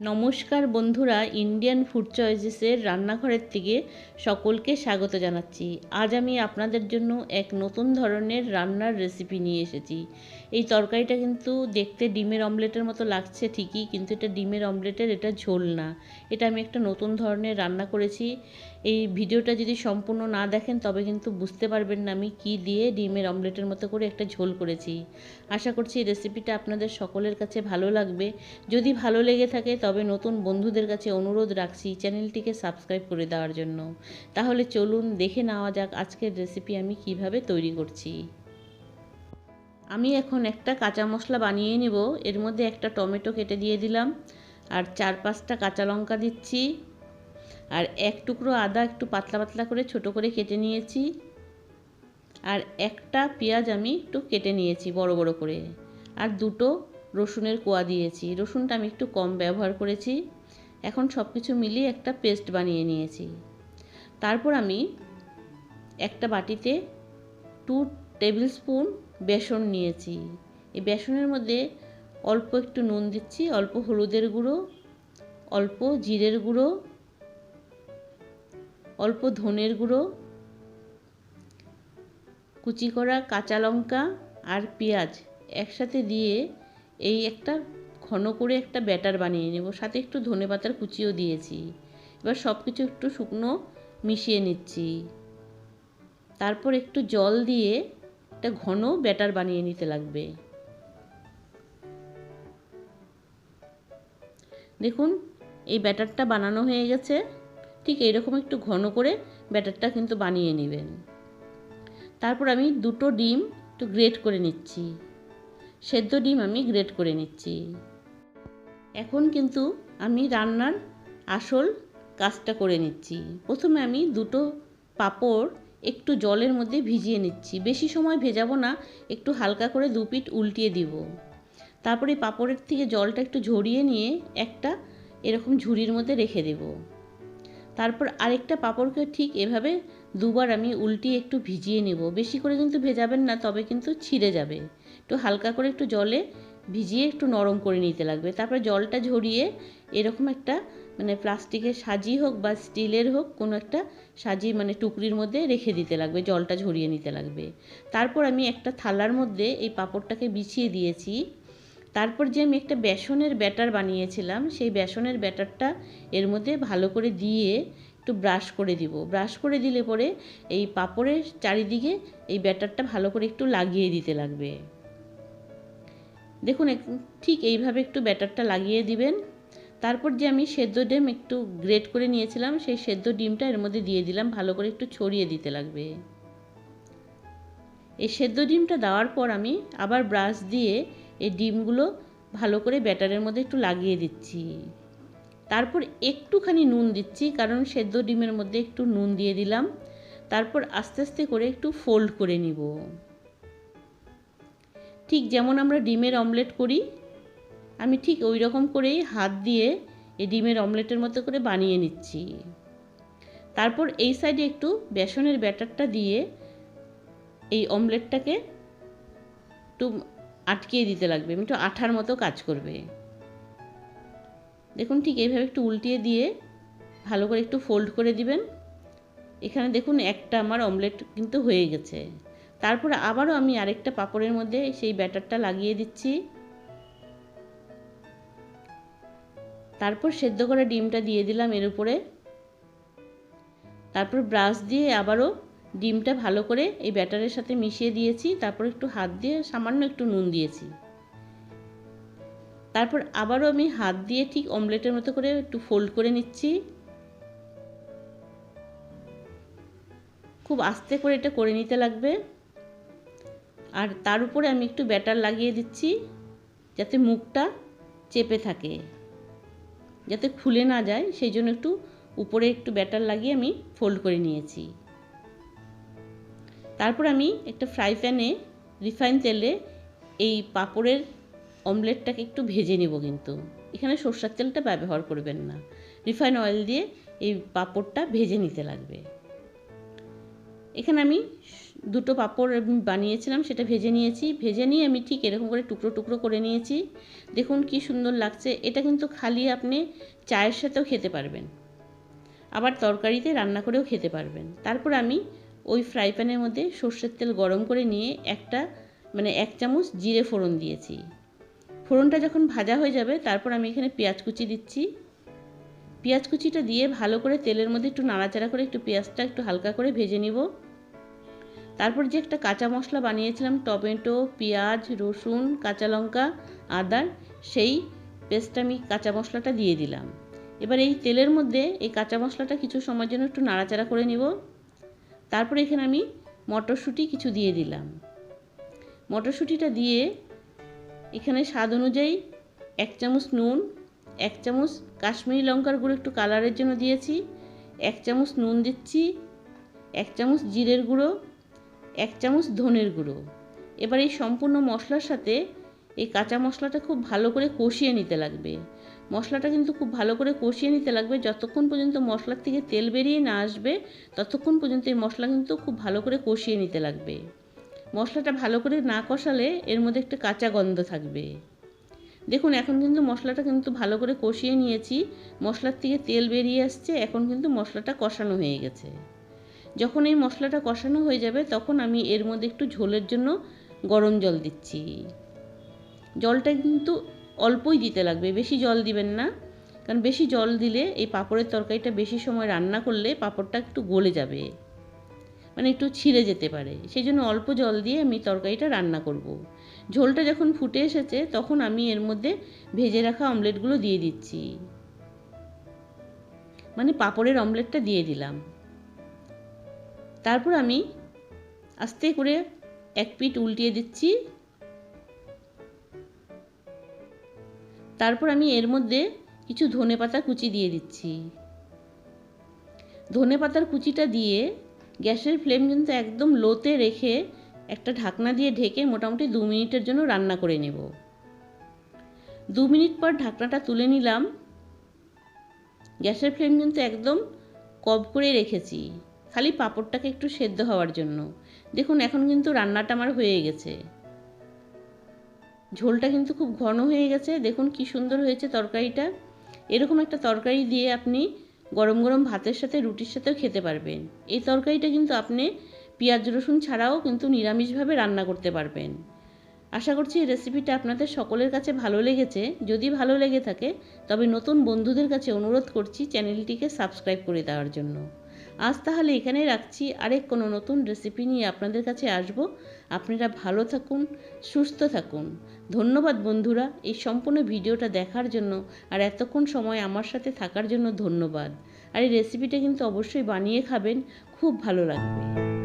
নমস্কার বন্ধুরা Indian food চয়েসেসের রান্নাঘরের থেকে সকলকে স্বাগত জানাচ্ছি। আজ আমি আপনাদের জন্য এক নতুন ধরনের রান্নার রেসিপি নিয়ে এসেছি। এই তরকারিটা কিন্তু দেখতে ডিমের অমলেটের মতো লাগছে ঠিকই, কিন্তু এটা ডিমের অমলেটের এটা ঝোল না। এটা আমি একটা নতুন ধরনের রান্না করেছি। এই ভিডিওটা যদি সম্পূর্ণ না দেখেন, তবে কিন্তু বুঝতে পারবেন না আমি কি দিয়ে ডিমের অমলেটের মতো করে একটা ঝোল করেছি। আশা করছি এই রেসিপিটা আপনাদের সকলের কাছে ভালো লাগবে। যদি ভালো লেগে থাকে, তবে নতুন বন্ধুদের কাছে অনুরোধ রাখছি চ্যানেলটিকে সাবস্ক্রাইব করে দেওয়ার জন্য। তাহলে চলুন দেখে নেওয়া যাক আজকের রেসিপি আমি কীভাবে তৈরি করছি। আমি এখন একটা কাঁচা মশলা বানিয়ে নেব। এর মধ্যে একটা টমেটো কেটে দিয়ে দিলাম। আর চার পাঁচটা কাঁচা লঙ্কা দিচ্ছি। আর এক টুকরো আদা একটু পাতলা পাতলা করে ছোট করে কেটে নিয়েছি। আর একটা পেঁয়াজ আমি একটু কেটে নিয়েছি বড় বড় করে। আর দুটো রসুনের কোয়া দিয়েছি। রসুনটা আমি একটু কম ব্যবহার করেছি। এখন সব কিছু মিলিয়ে একটা পেস্ট বানিয়ে নিয়েছি। তারপর আমি একটা বাটিতে টু টেবিল স্পুন বেসন নিয়েছি। এই বেসনের মধ্যে অল্প একটু নুন দিচ্ছি, অল্প হলুদের গুঁড়ো, অল্প জিরের গুঁড়ো, অল্প ধনের গুঁড়ো, কুচি করা কাঁচা লঙ্কা আর পেঁয়াজ একসাথে দিয়ে এই একটা ঘন করে একটা ব্যাটার বানিয়ে নেব। সাথে একটু ধনে পাতার কুচিও দিয়েছি। এবার সব কিছু একটু শুকনো মিশিয়ে নিচ্ছি। তারপর একটু জল দিয়ে একটা ঘন ব্যাটার বানিয়ে নিতে লাগবে। দেখুন, এই ব্যাটারটা বানানো হয়ে গেছে। ঠিক এইরকম একটু ঘন করে ব্যাটারটা কিন্তু বানিয়ে নেবেন। তারপর আমি দুটো ডিম একটু গ্রেট করে নিচ্ছি। সেদ্ধ ডিম আমি গ্রেট করে নিচ্ছি। এখন কিন্তু আমি রান্নার আসল কাজটা করে নিচ্ছি। প্রথমে আমি দুটো পাঁপড় একটু জলের মধ্যে ভিজিয়ে নিচ্ছি। বেশি সময় ভেজাবো না, একটু হালকা করে দু পিঠ উল্টিয়ে দিব। তারপরে পাঁপড়ের থেকে জলটা একটু ঝরিয়ে নিয়ে একটা এরকম ঝুড়ির মধ্যে রেখে দেব। তারপর আরেকটা পাঁপড়কে ঠিক এভাবে দুবার আমি উল্টিয়ে একটু ভিজিয়ে নেব। বেশি করে কিন্তু ভেজাবেন না, তবে কিন্তু ছিঁড়ে যাবে। একটু হালকা করে একটু জলে ভিজিয়ে একটু নরম করে নিতে লাগবে। তারপরে জলটা ঝরিয়ে এরকম একটা মানে প্লাস্টিকের সাজি হোক বা স্টিলের হোক কোনো একটা সাজি মানে টুকরির মধ্যে রেখে দিতে লাগবে, জলটা ঝরিয়ে নিতে লাগবে। তারপর আমি একটা থালার মধ্যে এই পাঁপড়টাকে বিছিয়ে দিয়েছি। তারপর যে আমি একটা বেসনের ব্যাটার বানিয়েছিলাম, সেই বেসনের ব্যাটারটা এর মধ্যে ভালো করে দিয়ে একটু ব্রাশ করে দিব। ব্রাশ করে দিলে পরে এই পাঁপড়ের চারিদিকে এই ব্যাটারটা ভালো করে একটু লাগিয়ে দিতে লাগবে। দেখুন ঠিক এইভাবে একটু ব্যাটারটা লাগিয়ে দিবেন। তারপর যে আমি সেদ্ধ ডিম একটু গ্রেট করে নিয়েছিলাম, সেই সেদ্ধ ডিমটা এর মধ্যে দিয়ে দিলাম, ভালো করে একটু ছড়িয়ে দিতে লাগবে। এই সেদ্ধ ডিমটা দেওয়ার পর আমি আবার ব্রাশ দিয়ে এই ডিমগুলো ভালো করে ব্যাটারের মধ্যে একটু লাগিয়ে দিচ্ছি। তারপর একটুখানি নুন দিচ্ছি, কারণ সেদ্ধ ডিমের মধ্যে একটু নুন দিয়ে দিলাম। তারপর আস্তে আস্তে করে একটু ফোল্ড করে নিব। ঠিক যেমন আমরা ডিমের অমলেট করি, আমি ঠিক ওই রকম করেই হাত দিয়ে এই ডিমের অমলেটের মতো করে বানিয়ে নিচ্ছি। তারপর এই সাইডে একটু বেসনের ব্যাটারটা দিয়ে এই অমলেটটাকে একটু আটকিয়ে দিতে লাগবে, একটু আঠার মতো কাজ করবে। দেখুন ঠিক এইভাবে একটু উল্টিয়ে দিয়ে ভালো করে একটু ফোল্ড করে দিবেন। এখানে দেখুন একটা আমার অমলেট কিন্তু হয়ে গেছে। তারপরে আবারও আমি আরেকটা পাপড়ের মধ্যে সেই ব্যাটারটা লাগিয়ে দিচ্ছি। তারপর সেদ্ধ করে ডিমটা দিয়ে দিলাম এর উপরে। তারপর ব্রাশ দিয়ে আবারও ডিমটা ভালো করে এই ব্যাটারের সাথে মিশিয়ে দিয়েছি। তারপর একটু হাত দিয়ে সামান্য একটু নুন দিয়েছি। তারপর আবারও আমি হাত দিয়ে ঠিক অমলেটের মতো করে একটু ফোল্ড করে নিচ্ছি। খুব আস্তে করে এটা করে নিতে লাগবে। আর তার উপরে আমি একটু ব্যাটার লাগিয়ে দিচ্ছি যাতে মুখটা চেপে থাকে, যাতে খুলে না যায়, সেই জন্য একটু উপরে একটু ব্যাটার লাগিয়ে আমি ফোল্ড করে নিয়েছি। তারপর আমি একটা ফ্রাই প্যানে রিফাইন তেলে এই পাঁপড়ের অমলেটটাকে একটু ভেজে নেব কিন্তু। এখানে সর্ষার তেলটা ব্যবহার করবেন না। রিফাইন অয়েল দিয়ে এই পাঁপড়টা ভেজে নিতে লাগবে। এখানে আমি দুটো পাঁপড় বানিয়েছিলাম, সেটা ভেজে নিয়েছি। ভেজে নিয়ে আমি ঠিক এরকম করে টুকরো টুকরো করে নিয়েছি। দেখুন কি সুন্দর লাগছে। এটা কিন্তু খালি আপনি চায়ের সাথেও খেতে পারবেন। আবার তরকারিতে রান্না করেও খেতে পারবেন। তারপর আমি ওই ফ্রাই প্যানের মধ্যে সর্ষের তেল গরম করে নিয়ে একটা মানে এক চামচ জিরে ফোড়ন দিয়েছি। ফোড়নটা যখন ভাজা হয়ে যাবে, তারপর আমি এখানে পেঁয়াজ কুচি দিচ্ছি। পেঁয়াজ কুচিটা দিয়ে ভালো করে তেলের মধ্যে একটু নাড়াচাড়া করে একটু পেঁয়াজটা একটু হালকা করে ভেজে নিব। তারপর যে একটা কাঁচা মশলা বানিয়েছিলাম, টমেটো, পেঁয়াজ, রসুন, কাঁচা লঙ্কা, আদার, সেই পেস্ট আমি কাঁচা মশলাটা দিয়ে দিলাম। এবার এই তেলের মধ্যে এই কাঁচা মশলাটা কিছু সময়ের জন্য একটু নাড়াচাড়া করে নিব। তারপরে এখানে আমি মটরশুঁটি কিছু দিয়ে দিলাম। মটরশুঁটিটা দিয়ে এখানে স্বাদ অনুযায়ী এক চামচ নুন এক চামচ কাশ্মীরি লঙ্কার গুঁড়ো একটু কালারের জন্য দিয়েছি, এক চামচ নুন দিচ্ছি, এক চামচ জিরের গুঁড়ো, এক চামচ ধনের গুঁড়ো। এবার এই সম্পূর্ণ মশলার সাথে এই কাঁচা মশলাটা খুব ভালো করে কষিয়ে নিতে লাগবে। মশলাটা কিন্তু খুব ভালো করে কষিয়ে নিতে লাগবে। যতক্ষণ পর্যন্ত মশলার থেকে তেল বেরিয়ে না আসবে, ততক্ষণ পর্যন্ত এই মশলা কিন্তু খুব ভালো করে কষিয়ে নিতে লাগবে। মশলাটা ভালো করে না কষালে এর মধ্যে একটা কাঁচা গন্ধ থাকবে। দেখুন, এখন কিন্তু মশলাটা কিন্তু ভালো করে কষিয়ে নিয়েছি। মশলার থেকে তেল বেরিয়ে আসছে, এখন কিন্তু মশলাটা কষানো হয়ে গেছে। যখন এই মশলাটা কষানো হয়ে যাবে, তখন আমি এর মধ্যে একটু ঝোলের জন্য গরম জল দিচ্ছি। জলটা কিন্তু অল্পই দিতে লাগবে, বেশি জল দিবেন না। কারণ বেশি জল দিলে এই পাঁপড়ের তরকারিটা বেশি সময় রান্না করলে পাঁপড়টা একটু গলে যাবে। মানে একটু ছিঁড়ে যেতে পারে। সেই জন্য অল্প জল দিয়ে আমি তরকারিটা রান্না করব। ঝোলটা যখন ফুটে এসেছে, তখন আমি এর মধ্যে ভেজে রাখা অমলেটগুলো দিয়ে দিচ্ছি। মানে পাঁপড়ের অমলেটটা দিয়ে দিলাম। তারপর আমি আস্তে করে এক পিঠ উল্টিয়ে দিচ্ছি। তারপর আমি এর মধ্যে কিছু ধনে পাতা কুচি দিয়ে দিচ্ছি। ধনে পাতার কুচিটা দিয়ে গ্যাসের ফ্লেম কিন্তু একদম লোতে রেখে একটা ঢাকনা দিয়ে ঢেকে মোটামুটি দু মিনিটের জন্য রান্না করে নেব। দু মিনিট পর ঢাকনাটা তুলে নিলাম। গ্যাসের ফ্লেম কিন্তু একদম কব করে রেখেছি, খালি পাঁপড়টাকে একটু সেদ্ধ হওয়ার জন্য। দেখুন, এখন কিন্তু রান্নাটা আমার হয়ে গেছে। ঝোলটা কিন্তু খুব ঘন হয়ে গেছে। দেখুন কি সুন্দর হয়েছে তরকারিটা। এরকম একটা তরকারি দিয়ে আপনি গরম গরম ভাতের সাথে রুটির সাথেও খেতে পারবেন। এই তরকারিটা কিন্তু আপনি পেঁয়াজ, রসুন ছাড়াও কিন্তু নিরামিষভাবে রান্না করতে পারবেন। আশা করছি এই রেসিপিটা আপনাদের সকলের কাছে ভালো লেগেছে। যদি ভালো লেগে থাকে, তবে নতুন বন্ধুদের কাছে অনুরোধ করছি চ্যানেলটিকে সাবস্ক্রাইব করে দেওয়ার জন্য। আজ তাহলে এখানেই রাখছি। আরেক কোনো নতুন রেসিপি নিয়ে আপনাদের কাছে আসব। আপনারা ভালো থাকুন, সুস্থ থাকুন। ধন্যবাদ বন্ধুরা এই সম্পূর্ণ ভিডিওটা দেখার জন্য আর এতক্ষণ সময় আমার সাথে থাকার জন্য ধন্যবাদ। আর এই রেসিপিটা কিন্তু অবশ্যই বানিয়ে খাবেন, খুব ভালো লাগবে।